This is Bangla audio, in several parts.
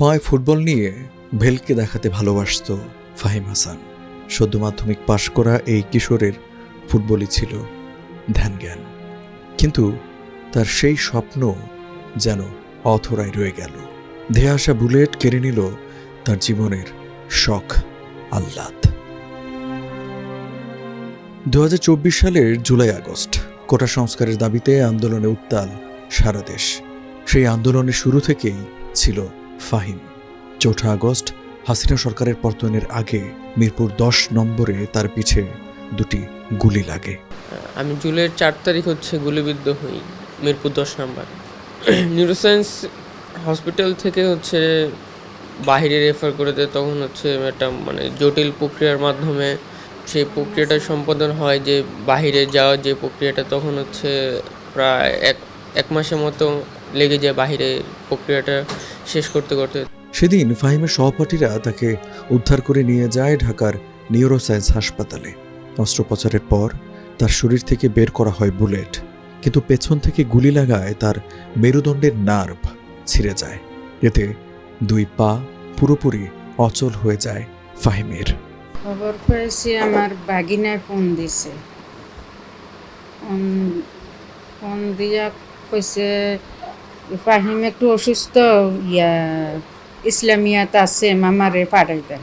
পায়ে ফুটবল নিয়ে ভেলকে দেখাতে ভালোবাসত ফাহিম হাসান। সদ্য মাধ্যমিক পাশ করা এই কিশোরের ফুটবলই ছিল ধ্যান জ্ঞান কিন্তু তার সেই স্বপ্ন যেন অথরায় রয়ে গেল। ধেয়ে আসা বুলেট কেড়ে নিল তার জীবনের শখ আহ্লাদ। দু হাজার চব্বিশ সালের জুলাই আগস্ট, কোটা সংস্কারের দাবিতে আন্দোলনে উত্তাল সারা দেশ। সেই আন্দোলনের শুরু থেকেই ছিল ফাহিম, চৌঠা আগস্ট, হাসিনা সরকারের পতনের আগে মিরপুর দশ নম্বরে তার পিছে দুটি গুলি লাগে। আমি জুলাইয়ের চার তারিখ হচ্ছে গুলিবিদ্ধ হই মিরপুর দশ নম্বর। নিউরোসায়েন্স হসপিটাল থেকে হচ্ছে বাইরে রেফার করে দেয়, তখন হচ্ছে একটা মানে জটিল প্রক্রিয়ার মাধ্যমে সেই প্রক্রিয়াটা সম্পাদন হয় যে বাইরে যাওয়ার যে প্রক্রিয়াটা, তখন হচ্ছে প্রায় এক এক মাসের মতো লেগে যায় বাইরে প্রক্রিয়াটা। শেষ করতে করতে। সেদিন ফাহিমের সহপাঠীরা তাকে উদ্ধার করে নিয়ে যায় ঢাকার নিউরোসায়েন্স হাসপাতালে। অস্ত্রোপচারের পর তার শরীর থেকে বের করা হয় বুলেট কিন্তু পেছন থেকে গুলি লাগায় তার মেরুদণ্ডের নার্ভ ছিঁড়ে যায়। এতে দুই পা পুরোপুরি অচল হয়ে যায় ফাহিমের। খবর পেয়েছি আমার বাগিনায় ফোন দিছে। ফোন- ফোন দিয়া কইছে ফাহিম একটু অসুস্থ, ইয়া ইসলামিয়াত আছে মামারে পাঠাই দেন।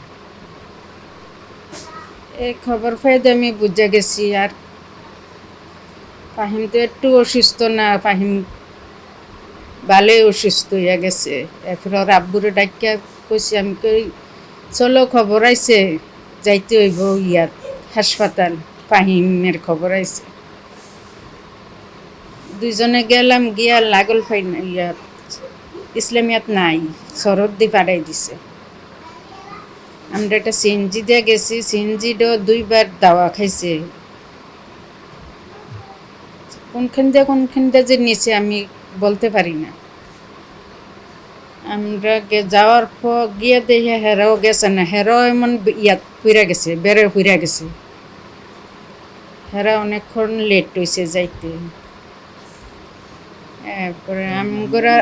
এই খবর পেয়ে আমি বুঝে গেছি আর ফাহিম তো একটু অসুস্থ না, ফাহিম ভালোই অসুস্থ হইয়া গেছে। এরপর ওর আব্বুরে ডাকিয়া কইছি, আমি কই, চলো, খবর আইছে, যাইতে হইব ইয়াত হাসপাতাল। ফাহিমের খবর আইছে। দুইজনে গেলাম গিয়া লাগল ফাই না ইয়াত ইসলামিয়াত নাই শরৎ দি পাড়াই দিছে। আমরা একটা সিএনজি দিয়ে গেছি সিএনজিটাও দুইবার দাওয়া খাইছে। কোনখান দিয়ে কোনখান দিয়ে যে নিচে আমি বলতে পারি না। আমরা যাওয়ার পর গিয়ে দেখে হেরাও গেছে না, হেরাও এমন ইয়াত ফুইরা গেছে, বেড়ে ফুইরা গেছে। হেরা অনেকক্ষণ লেট হয়েছে যাইতে। এরপরে আমরা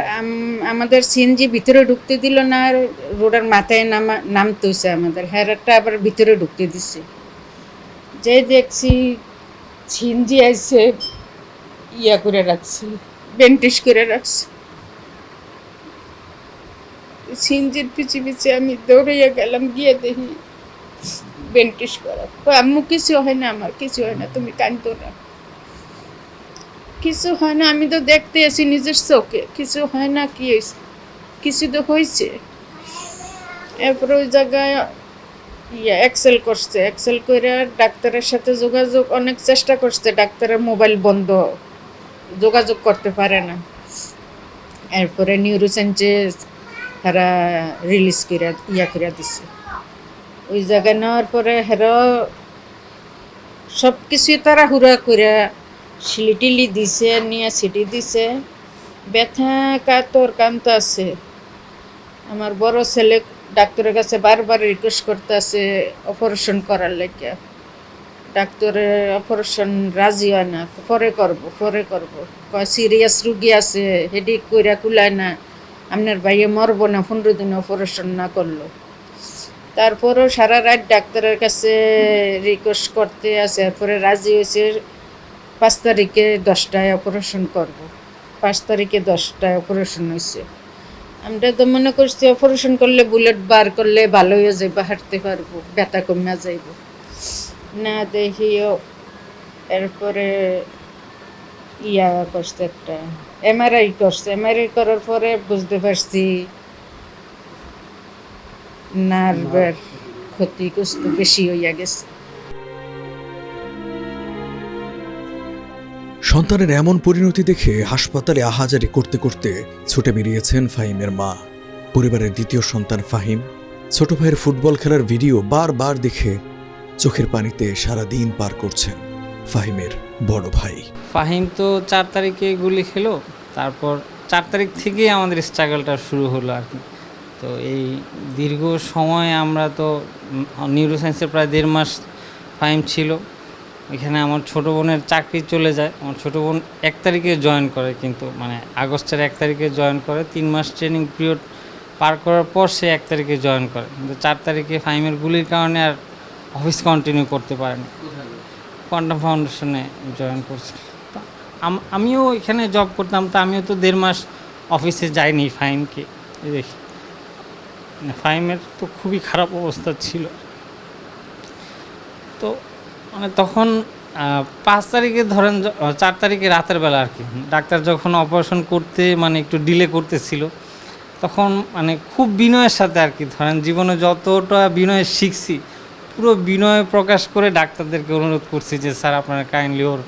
আমাদের সিএনজি ভিতরে ঢুকতে দিল না, আর রোডের মাথায় নামা নামতে হয়েছে আমাদের হেরাটা আবার ভিতরে ঢুকতে দিছে। যে দেখছি সিএনজি আইসে ইয়া করে রাখছে বেন্টিস করে রাখছে। সিনজির পিছে পিছে আমি দৌড়াইয়া গেলাম, গিয়ে দেখি বেন্টিস করা। আম্মু, কিছু হয় না আমার, কিছু হয় না, তুমি কান্দো না। কিছু হয় না, আমি তো দেখতে আছি নিজের চোখে। কিছু হয় না, কি কিছু তো হয়েছে এরপর ওই জায়গায় ইয়া এক্সেল করছে। এক্সেল করে ডাক্তারের সাথে যোগাযোগ, অনেক চেষ্টা করছে। ডাক্তারের মোবাইল বন্ধ, যোগাযোগ করতে পারে না। এরপরে নিউরোসেন্সে হেরা রিলিজ করে ইয়া করে দিছে। ওই জায়গায় নেওয়ার পরে হেরা সব কিছুই তারা হুরা করে সিলিটিলি দিছে, নিয়ে সিটি দিছে। ব্যথা কাতর কান্ত আছে। আমার বড় ছেলে ডাক্তারের কাছে বারবার রিকোয়েস্ট করতে আছে অপারেশন করার লেগে। ডাক্তারের অপারেশন রাজি হয় না। পরে করব পরে করব। কয় সিরিয়াস রুগী আছে হেডিক কইরা কুলায় না। আপনার ভাইয়ে মরব না, পনেরো দিন অপারেশন না করল। তারপরও সারা রাত ডাক্তারের কাছে রিকোয়েস্ট করতে আছে এরপরে রাজি হয়েছে। পাঁচ তারিখে দশটায় অপারেশন করব। পাঁচ তারিখে দশটায় অপারেশন হয়েছে আমরা তো মনে করছি অপারেশন করলে বুলেট বার করলে ভালো হয়ে যাইব, হাঁটতে পারব, ব্যথা কমে যাইব। না দেখিও, এরপরে ইয়া করছে একটা এমআরআই করছে। এমআরআই করার পরে বুঝতে পারছি নার্ভের ক্ষতি বেশি হইয়া গেছে। সন্তানের এমন পরিণতি দেখে হাসপাতালে আহাজারি করতে করতে ছুটে বেরিয়েছেন ফাহিমের মা। পরিবারের দ্বিতীয় সন্তান ফাহিম। ছোট ভাইয়ের ফুটবল খেলার ভিডিও বারবার দেখে চোখের পানিতে সারা দিন পার করছেন ফাহিমের বড় ভাই। ফাহিম তো চার তারিখে গুলি খেলো, তারপর চার তারিখ থেকেই আমাদের স্ট্রাগলটা শুরু হলো আর কি। তো এই দীর্ঘ সময় আমরা তো নিউরোসায়েন্সে প্রায় দেড় মাস ফাহিম ছিল। এখানে আমার ছোটো বোনের চাকরি চলে যায়। আমার ছোটো বোন এক তারিখে জয়েন করে কিন্তু মানে আগস্টের এক তারিখে জয়েন করে। তিন মাস ট্রেনিং পিরিয়ড পার করার পর সে এক তারিখে জয়েন করে। কিন্তু চার তারিখে ফাইমের গুলির কারণে আর অফিস কন্টিনিউ করতে পারেনি। কোয়ান্টাম ফাউন্ডেশনে জয়েন করছে। আমিও এখানে জব করতাম, তো আমিও তো দেড় মাস অফিসে যাইনি ফাইমকে দেখি। মানে ফাইমের তো খুবই খারাপ অবস্থা ছিল। তো মানে তখন পাঁচ তারিখে ধরেন চার তারিখে রাতের বেলা আর কি। ডাক্তার যখন অপারেশন করতে মানে একটু ডিলে করতেছিল, তখন মানে খুব বিনয়ের সাথে আর কি, ধরেন জীবনে যতটা বিনয় শিখছি, পুরো বিনয় প্রকাশ করে ডাক্তারদেরকে অনুরোধ করছি যে, স্যার, আপনারা কাইন্ডলি ওর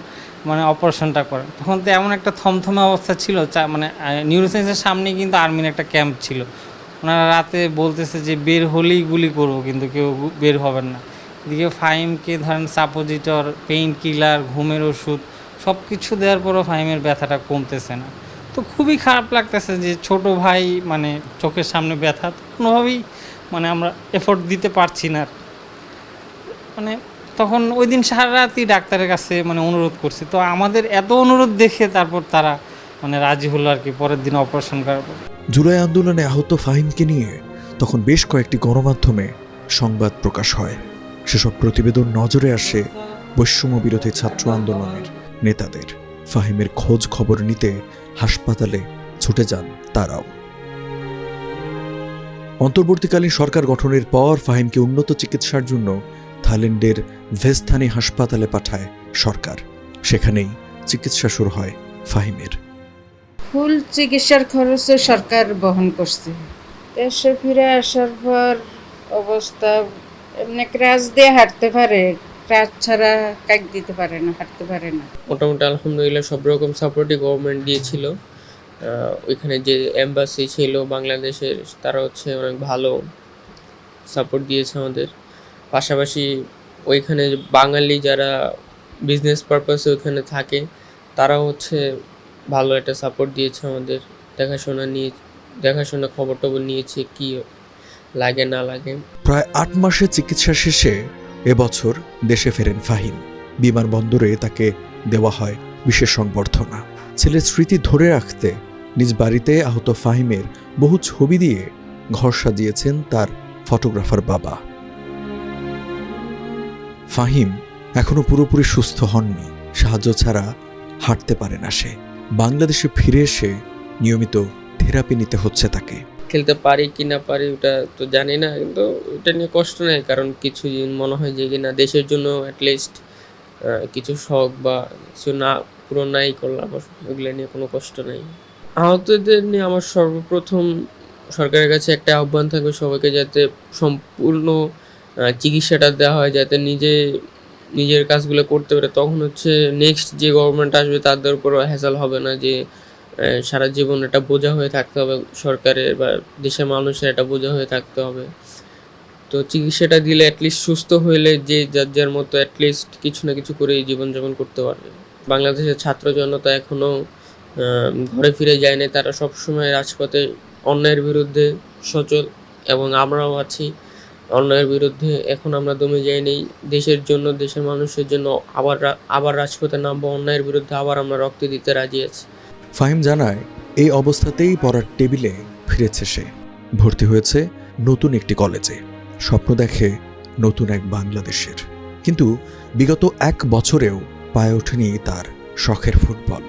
মানে অপারেশনটা করেন। তখন তো এমন একটা থমথমে অবস্থা ছিল মানে নিউরোসায়েন্সের সামনে কিন্তু আর্মির একটা ক্যাম্প ছিল। ওনারা রাতে বলতেছে যে, বের হলেই গুলি করব, কিন্তু কেউ বের হবেন না। এদিকে ফাইমকে ধরেন সাপোজিটর পেইন কিলার ঘুমের ওষুধ সব কিছু দেওয়ার পরও ফাইমের ব্যথাটা কমতেছে না। তো খুবই খারাপ লাগতেছে যে ছোট ভাই মানে চোখের সামনে ব্যথা, কোনোভাবেই মানে আমরা এফোর্ট দিতে পারছি না মানে তখন ওই দিন সারা রাতই ডাক্তারের কাছে মানে অনুরোধ করছি। তো আমাদের এত অনুরোধ দেখে তারপর তারা মানে রাজি হলো আর কি, পরের দিন অপারেশন করার পর। জুলাই আন্দোলনে আহত ফাহিমকে নিয়ে তখন বেশ কয়েকটি গণমাধ্যমে সংবাদ প্রকাশ হয়। সেসব প্রতিবেদন নজরে আসে বৈষম্য বিরোধী ছাত্র আন্দোলনের নেতাদের। ফাহিমের খোঁজ খবর নিতে হাসপাতালে ছুটে যান তারাও। অন্তর্বর্তীকালীন সরকার গঠনের পর ফাহিমকে উন্নত চিকিৎসার জন্য থাইল্যান্ডের ভেস্থানি হাসপাতালে পাঠায় সরকার। সেখানেই চিকিৎসা শুরু হয় ফাহিমের। ফুল চিকিৎসার খরচও সরকার বহন করছে। দেশে ফিরে আসার পর অবস্থা এমনি ক্রাচ দিয়ে হাঁটতে পারে ক্রাচ ছাড়া কাক দিতে পারে না, হাঁটতে পারে না। মোটামুটি আলহামদুলিল্লাহ সব রকম সাপোর্টই গভর্নমেন্ট দিয়েছিল। ওইখানে যে এম্বাসি ছিল বাংলাদেশের, তারা হচ্ছে অনেক ভালো সাপোর্ট দিয়েছে আমাদের। পাশাপাশি ওইখানে বাঙালি যারা বিজনেস পারপাসে ওইখানে থাকে, তারাও হচ্ছে ভালো একটা সাপোর্ট দিয়েছে আমাদের। দেখাশোনা নিয়ে, দেখাশোনা খবর টবর নিয়েছে কি লাগে না লাগে। প্রায় আট মাসের চিকিৎসা শেষে এবছর দেশে ফেরেন ফাহিম। বিমানবন্দরে তাকে দেওয়া হয় বিশেষ সংবর্ধনা। ছেলের স্মৃতি ধরে রাখতে নিজ বাড়িতে আহত ফাহিমের বহু ছবি দিয়ে ঘর সাজিয়েছেন তার ফটোগ্রাফার বাবা। ফাহিম এখনও পুরোপুরি সুস্থ হননি। সাহায্য ছাড়া হাঁটতে পারে না সে। বাংলাদেশে ফিরে এসে নিয়মিত থেরাপি নিতে হচ্ছে তাকে। খেলতে পারি কি না পারি ওটা তো জানি না, কিন্তু ওটা নিয়ে কষ্ট নেই, কারণ কিছু মনে হয় যে কিনা দেশের জন্য অ্যাটলিস্ট কিছু শখ বা কিছু না পূরণ নাই করলাম ওগুলো নিয়ে কোনো কষ্ট নেই। আহতদের নিয়ে আমার সর্বপ্রথম সরকারের কাছে একটা আহ্বান থাকবে সবাইকে যাতে সম্পূর্ণ চিকিৎসাটা দেওয়া হয়, যাতে নিজে, নিজের কাজগুলো করতে পারে। তখন হচ্ছে নেক্সট যে গভর্নমেন্ট আসবে তাদের উপরও হ্যাসাল হবে না যে সারা জীবন এটা বোঝা হয়ে থাকতে হবে সরকারের বা দেশের মানুষের এটা বোঝা হয়ে থাকতে হবে। তো চিকিৎসাটা দিলে অ্যাটলিস্ট সুস্থ হইলে যে যার যার মতো অ্যাটলিস্ট কিছু না কিছু করে জীবনযাপন করতে পারবে। বাংলাদেশের ছাত্র জনতা এখনও ঘরে ফিরে যায়নি। তারা সবসময় রাজপথে অন্যায়ের বিরুদ্ধে সচল এবং আমরাও আছি। অন্যায়ের বিরুদ্ধে এখন আমরা দমে যাইনি দেশের জন্য, দেশের মানুষের জন্য আবার আবার রাজপথে নামবো। অন্যায়ের বিরুদ্ধে আবার আমরা রক্ত দিতে রাজি আছি। ফাহিম জানায়, এই অবস্থাতেই পড়ার টেবিলে ফিরেছে সে। ভর্তি হয়েছে নতুন একটি কলেজে। স্বপ্ন দেখে নতুন এক বাংলাদেশের। কিন্তু বিগত এক বছরেও পায়ে ওঠেনি তার শখের ফুটবল।